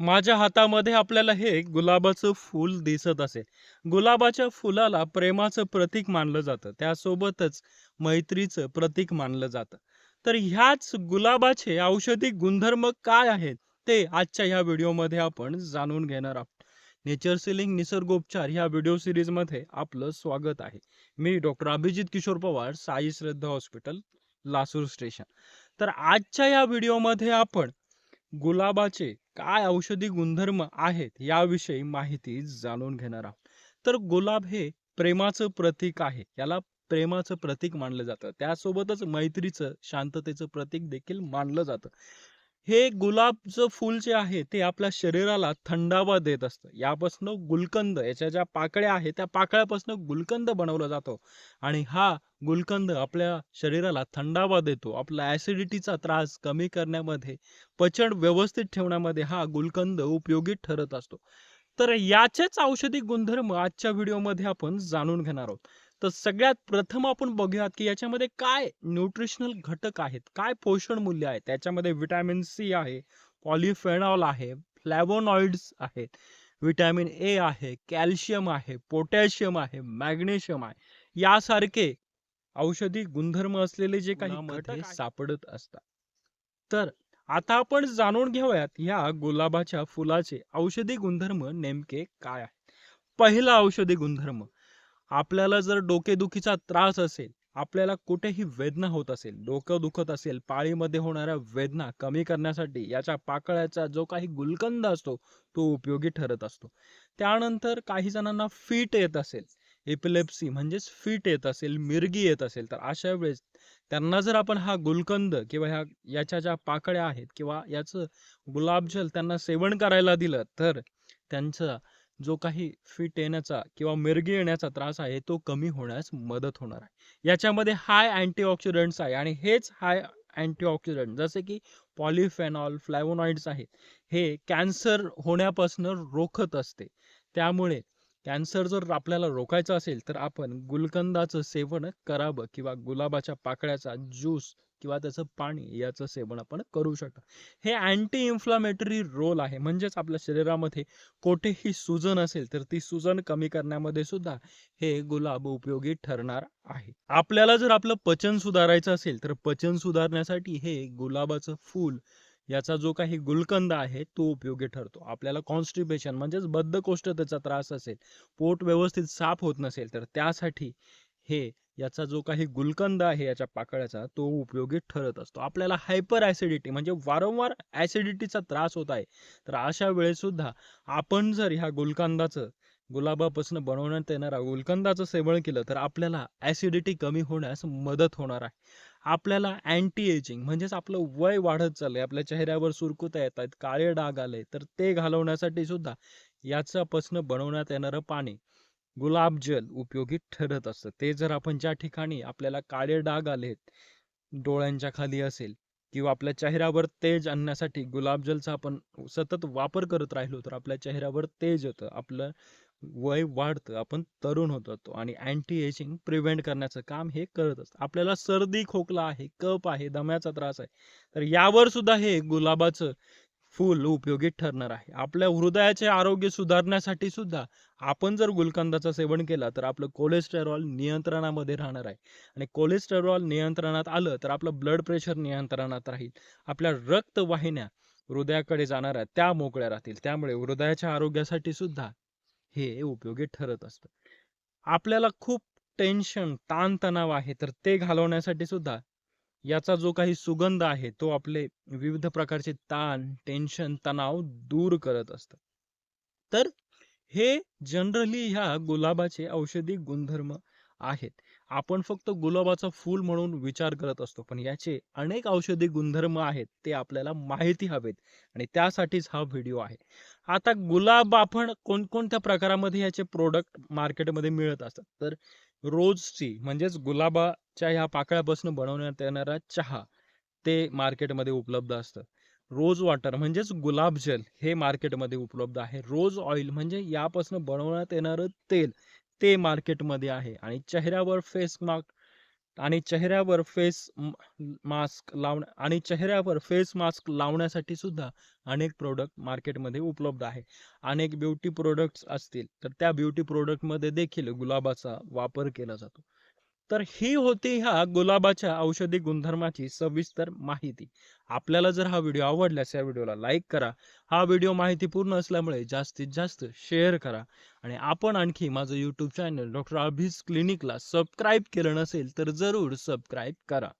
माझ्या हातामध्ये आपल्याला हे गुलाबाचं फूल दिसत असेल. गुलाबाच्या फुलाला प्रेमाचं प्रतीक मानलं जातं. त्यासोबतच मैत्रीचं प्रतीक मानलं जातं. तर ह्याच गुलाबाचे औषधी गुणधर्म काय आहेत, ते आजच्या ह्या व्हिडिओमध्ये आपण जाणून घेणार आहोत. नेचर सिलिंग निसर्गोपचार ह्या व्हिडिओ सिरीजमध्ये आपलं स्वागत आहे. मी doctor Abhijit Kishor Pawar, Sai Shraddha hospital, Lasur station. तर आजच्या या व्हिडिओमध्ये आपण गुलाबाचे काय औषधी गुणधर्म आहेत याविषयी माहिती जाणून घेणार आहोत. तर गुलाब हे प्रेमाचं प्रतीक आहे. याला प्रेमाचं प्रतीक मानलं जातं. त्यासोबतच मैत्रीचं, शांततेचं प्रतीक देखील मानलं जातं. हे गुलाबचं फूल जे आहे ते आपल्या शरीराला थंडावा देत असतं. यापासून गुलकंद याच्या ज्या पाकळ्या आहेत त्या पाकळ्यापासून गुलकंद बनवला जातो आणि हा गुलकंद आपल्या शरीराला थंडावा देतो. आपला ॲसिडिटीचा त्रास कमी करण्यामध्ये, पचन व्यवस्थित ठेवण्यामध्ये हा गुलकंद उपयोगी ठरत असतो. तर याचेच औषधी गुणधर्म आजच्या व्हिडिओमध्ये आपण जाणून घेणार आहोत. तर सगळ्यात प्रथम आपण बघूयात की याच्यामध्ये काय न्यूट्रिशनल घटक आहेत, काय पोषण मूल्य आहे. त्याच्यामध्ये व्हिटॅमिन सी आहे, पॉलिफेनॉल आहे, फ्लॅव्होनॉइड्स आहेत, व्हिटॅमिन ए आहे, कॅल्शियम आहे, पोटॅशियम आहे, मॅग्नेशियम आहे. यासारखे औषधी गुणधर्म असलेले जे काही घटक सापडत असतात. तर आता आपण जाणून घेऊयात ह्या गुलाबाच्या फुलाचे औषधी गुणधर्म नेमके काय आहेत. पहिला औषधी गुणधर्म आपल्याला जर डोकेदुखीचा त्रास असेल, आपल्याला कुठेही वेदना होत असेल, डोकं दुखत असेल, पाळीमध्ये होणाऱ्या वेदना कमी करण्यासाठी याच्या पाकळ्याचा जो काही गुलकंद असतो तो उपयोगी ठरत असतो. त्यानंतर काही जणांना फिट येत असेल, एपिलेप्सी म्हणजेच फिट येत असेल, मिरगी येत असेल तर अशा वेळेस त्यांना जर आपण हा गुलकंद किंवा ह्या याच्या ज्या पाकळ्या आहेत किंवा याचं गुलाबजल त्यांना सेवन करायला दिलं तर त्यांचं जो काही फिट येण्याचा किंवा मिरगी येण्याचा त्रास आहे तो कमी होण्यास मदत होणार आहे. याच्यामध्ये हाय अँटीऑक्सिडंट्स आहे आणि हेच हाय अँटीऑक्सिडंट जसे की पॉलिफेनॉल, फ्लॅवोनॉइड्स आहेत. हे कॅन्सर होण्यापासून रोखत असते. त्यामुळे कॅन्सर जर आपल्याला रोखायचा असेल तर आपण गुलकंदाचं सेवन करावं किंवा गुलाबाच्या पाकळ्याचा ज्यूस किंवा त्याचं पाणी याचं सेवन आपण करू शकता. हे अँटी इन्फ्लामेटरी रोल आहे. म्हणजेच आपल्या शरीरामध्ये कोठेही सुजन असेल तर ती सुजन कमी करण्यामध्ये सुद्धा हे गुलाब उपयोगी ठरणार आहे. आपल्याला जर आपलं पचन सुधारायचं असेल तर पचन सुधारण्यासाठी हे गुलाबाचं फूल याचा जो काही गुलकंद आहे तो उपयोगी ठरतो. आपल्याला कॉन्स्टिपेशन म्हणजेच बद्धकोष्ठतेचा त्रास असेल, पोट व्यवस्थित साफ होत नसेल तर त्यासाठी हे याचा जो काही गुलकंद आहे याच्या पाकळ्याचा तो उपयोगी ठरत असतो. आपल्याला हायपर ॲसिडिटी म्हणजे वारंवार ॲसिडिटीचा त्रास होत आहे. तर अशा वेळेस सुद्धा आपण जर ह्या गुलकंदाचं गुलाबापासून बनवण्यात येणारा गुलकंदाचं सेवन केलं तर आपल्याला ॲसिडिटी कमी होण्यास मदत होणार आहे. आपल्याला अँटी एजिंग म्हणजेच आपलं वय वाढत चाललंय, आपल्या चेहऱ्यावर सुरकुत्या येतायत, काळे डाग आले तर ते घालवण्यासाठी सुद्धा याच्यापासून बनवण्यात येणारं पाणी गुलाब जल उपयोगी ठरत असतं. ते जर आपण ज्या ठिकाणी आपल्याला काळे डाग आलेत, डोळ्यांच्या खाली असेल किंवा आपल्या चेहऱ्यावर तेज आणण्यासाठी गुलाबजलचा आपण सतत वापर करत राहिलो तर आपल्या चेहऱ्यावर तेज होतं आपलं वय वाढतं, आपण तरुण होत जातो आणि अँटी एजिंग प्रिव्हेंट करण्याचं काम हे करत असतं. आपल्याला सर्दी, खोकला आहे, कप आहे, दम्याचा त्रास आहे, तर यावर सुद्धा हे गुलाबाचं फुल उपयोगी ठरणार आहे. आपल्या हृदयाचे आरोग्य सुधारण्यासाठी सुद्धा आपण जर गुलकंदाचा सेवन केलं तर आपलं कोलेस्टेरॉल नियंत्रणामध्ये राहणार आहे आणि कोलेस्टेरॉल नियंत्रणात आलं तर आपलं ब्लड प्रेशर नियंत्रणात राहील. आपल्या रक्तवाहिन्या हृदयाकडे जाणाऱ्या त्या मोकळ्या राहतील. त्यामुळे हृदयाच्या आरोग्यासाठी सुद्धा हे उपयोगी ठरत असतं. आपल्याला खूप टेन्शन, ताणतणाव आहे तर ते घालवण्यासाठी सुद्धा याचा जो काही सुगंध आहे तो आपले विविध प्रकारचे ताण, टेन्शन, तणाव दूर करत असतं. तर हे जनरली ह्या गुलाबाचे औषधी गुणधर्म आहेत. आपण फक्त गुलाबाचं फूल म्हणून विचार करत असतो. पण याचे अनेक औषधी गुणधर्म आहेत ते आपल्याला माहिती हवेत आणि त्यासाठीच हा व्हिडिओ आहे. आता गुलाब आपण कोणकोणत्या प्रकारामध्ये याचे प्रोडक्ट मार्केटमध्ये मिळत असतात. तर रोजची म्हणजेच गुलाबाच्या ह्या पाकळ्यापासून बनवण्यात येणारा चहा ते मार्केटमध्ये उपलब्ध असतं. रोज वॉटर म्हणजेच गुलाब जल हे मार्केटमध्ये उपलब्ध आहे. रोज ऑइल म्हणजे यापासून बनवण्यात येणारं तेल ते मार्केटमध्ये आहे आणि चेहऱ्यावर फेस मास्क आणि चेहऱ्यावर फेस मास्क लावण्या आणि चेहऱ्यावर फेस मास्क लावण्यासाठी सुद्धा अनेक प्रोडक्ट मार्केटमध्ये उपलब्ध आहे. अनेक ब्युटी प्रोडक्ट्स असतील तर त्या ब्युटी प्रोडक्टमध्ये देखील गुलाबाचा वापर केला जातो. तर ही होती ह्या गुलाबाच्या औषधी गुणधर्माची सविस्तर माहिती. आपल्याला जर हा व्हिडिओ आवडल्यास या व्हिडिओला लाईक करा. हा व्हिडिओ माहिती पूर्ण असल्यामुळे जास्तीत जास्त शेअर करा. आणि आपण आणखी माझं यूट्यूब चॅनल डॉक्टर अभिज क्लिनिकला सबस्क्राईब केलं नसेल तर जरूर सबस्क्राईब करा.